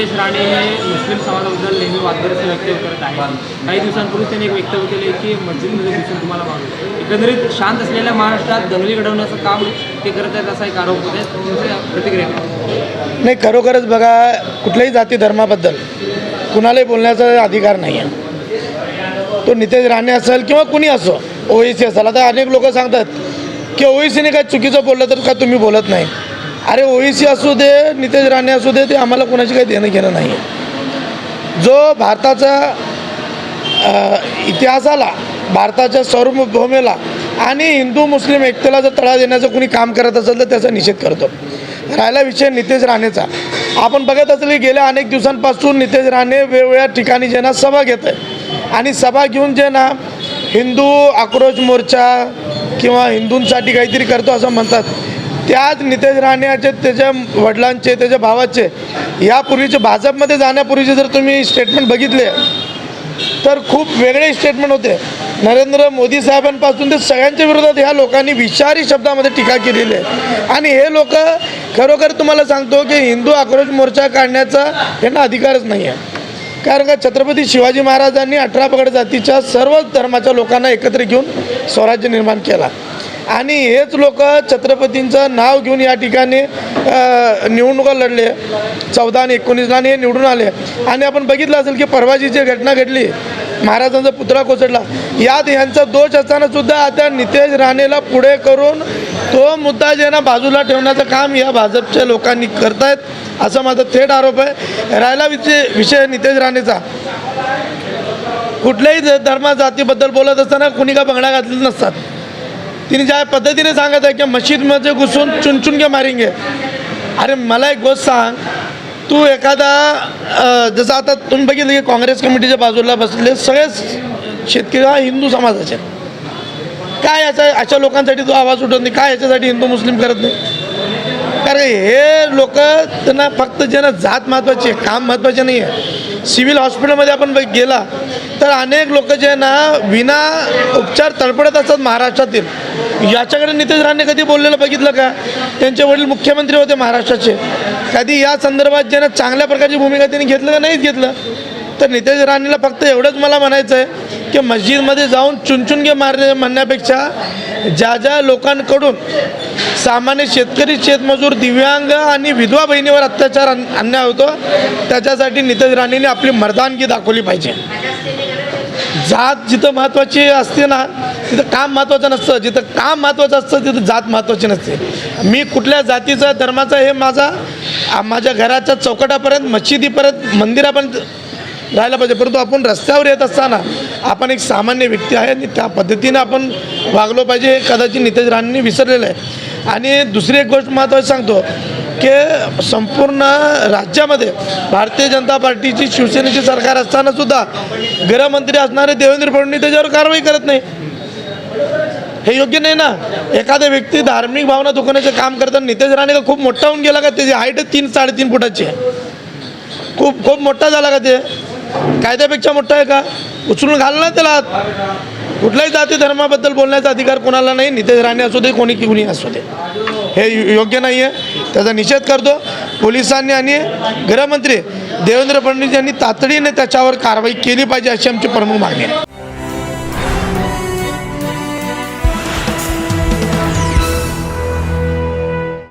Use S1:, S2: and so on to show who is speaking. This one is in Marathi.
S1: नितेश राणे हे मुस्लिम समाजाबद्दल नेहमी वादग्रस्त वक्तव्य करत आहेत. काही दिवसांपूर्वी त्यांनी एक वक्तव्य केले की मस्जिदमध्ये घुसून तुम्हाला मागू एकंदरीत शांत असलेल्या महाराष्ट्रात दंगली घडवण्याचं काम ते करत आहेत असा एक आरोप होत आहे. प्रतिक्रिया
S2: नाही खरोखरच बघा कुठल्याही जाती धर्माबद्दल कुणालाही बोलण्याचा अधिकार नाही आहे. तो नितेश राणे असेल किंवा कुणी असो ओईसी असेल. आता अनेक लोक सांगतात की ओईसीने काय चुकीचं बोललं तर का तुम्ही बोलत नाही? अरे ओईसी असू दे नितेश राणे असू दे ते आम्हाला कोणाची काही देणं घेणं नाही आहे जो भारताचा इतिहासाला भारताच्या सार्वभौमेला आणि हिंदू मुस्लिम एकतेला जर तळा देण्याचं कुणी काम करत असेल तर त्याचा निषेध करतो. राहिला विषय नितेश राणेचा. आपण बघत असेल की गेल्या अनेक दिवसांपासून नितेश राणे वेगवेगळ्या ठिकाणी जे ना सभा घेत आहे आणि सभा घेऊन जे ना हिंदू आक्रोश मोर्चा किंवा हिंदूंसाठी काहीतरी करतो असं म्हणतात. त्याच नितेश राणेचे त्याच्या वडिलांचे त्याच्या भावाचे यापूर्वीचे भाजपमध्ये जाण्यापूर्वीचे जर तुम्ही स्टेटमेंट बघितले तर खूप वेगळे स्टेटमेंट होते. नरेंद्र मोदी साहेबांपासून ते सगळ्यांच्या विरोधात ह्या लोकांनी विषारी शब्दामध्ये टीका केलेली आहे. आणि हे लोक खरोखर तुम्हाला सांगतो की हिंदू आक्रोश मोर्चा काढण्याचा यांना अधिकारच नाही आहे. कारण का छत्रपती शिवाजी महाराजांनी अठरा पगड जातीच्या सर्व धर्माच्या लोकांना एकत्र घेऊन स्वराज्य निर्माण केला. आणि हेच लोक छत्रपतींचं नाव घेऊन या ठिकाणी निवडणुका लढले. चौदा आणि एकोणीसला आणि हे निवडून आले. आणि आपण बघितलं असेल की परवाची जी घटना घडली महाराजांचा पुतळा कोसळला. यात ह्यांचा दोष असताना सुद्धा आता नितेश राणेला पुढे करून तो मुद्दा जे ना बाजूला ठेवण्याचं काम या भाजपच्या लोकांनी करतायत असा माझा थेट आरोप आहे. राहिला विषय विषय नितेश राणेचा. कुठल्याही धर्मा जातीबद्दल बोलत असताना कुणी का बंगडा घातलेले नसतात. तिने ज्या पद्धतीने सांगत आहे की मशीदमध्ये घुसून चुनचुन के मारेंगे. अरे मला एक गोष्ट सांग. तू एखादा जसं आता तुम्ही बघितलं की काँग्रेस कमिटीच्या बाजूला बसले सगळेच शेतकरी हा हिंदू समाजाचे काय याचा अशा लोकांसाठी तो आवाज उठवत नाही. काय याच्यासाठी हिंदू मुस्लिम करत नाही? कारण हे लोक त्यांना फक्त जे ना जात महत्त्वाची आहे काम महत्त्वाचे नाही आहे सिव्हिल हॉस्पिटलमध्ये आपण बघ- गेला तर अनेक लोक जे ना विना उपचार तडपडत असतात महाराष्ट्रातील. याच्याकडे नितेश राणे कधी बोललेलं बघितलं का? त्यांचे वडील मुख्यमंत्री होते महाराष्ट्राचे. कधी या संदर्भात ज्यांना चांगल्या प्रकारची भूमिका त्यांनी घेतलं का नाहीच घेतलं? तर नितेश राणेला फक्त एवढंच मला म्हणायचं आहे की मस्जिदमध्ये जाऊन चुनचुनगे मारणे म्हणण्यापेक्षा ज्या ज्या लोकांकडून सामान्य शेतकरी शेतमजूर दिव्यांग आणि विधवा बहिणीवर अत्याचार अन्याय होतो त्याच्यासाठी नितेश राणेने आपली मर्दानगी दाखवली पाहिजे. जात जिथं महत्त्वाची असते ना तिथं काम महत्त्वाचं नसतं. जिथं काम महत्त्वाचं असतं तिथं जात महत्त्वाची नसते. मी कुठल्या जातीचा धर्माचा हे माझा माझ्या घराच्या चौकटापर्यंत मशिदीपर्यंत मंदिरापर्यंत राहायला पाहिजे. परंतु आपण रस्त्यावर येत असताना आपण एक सामान्य व्यक्ती आहे आणि त्या पद्धतीनं आपण वागलो पाहिजे हे कदाचित नितेश राणेंनी विसरलेलं आहे. आणि दुसरी एक गोष्ट महत्त्वाची सांगतो की संपूर्ण राज्यामध्ये भारतीय जनता पार्टीची शिवसेनेची सरकार असतानासुद्धा गृहमंत्री असणारे देवेंद्र फडणवीस त्याच्यावर कारवाई करत नाही. हे योग्य नाही ना? एखाद्या व्यक्ती धार्मिक भावना दुखवण्याचं काम करताना नितेश राणे का खूप मोठा होऊन गेला का? त्याची हाईट तीन साडेतीन फुटाची आहे. खूप खूप मोठा झाला का ते? कायद्यापेक्षा मोठा आहे का? उचलून घाल ना त्याला आत. कुठल्याही जाती धर्माबद्दल बोलण्याचा अधिकार कोणाला नाही. नितेश राणे असू दे कोणी कुणी असू दे. हे योग्य नाही आहे त्याचा निषेध करतो. पोलिसांनी आणि गृहमंत्री देवेंद्र फडणवीस यांनी तातडीने त्याच्यावर कारवाई केली पाहिजे अशी आमची प्रमुख मागणी आहे.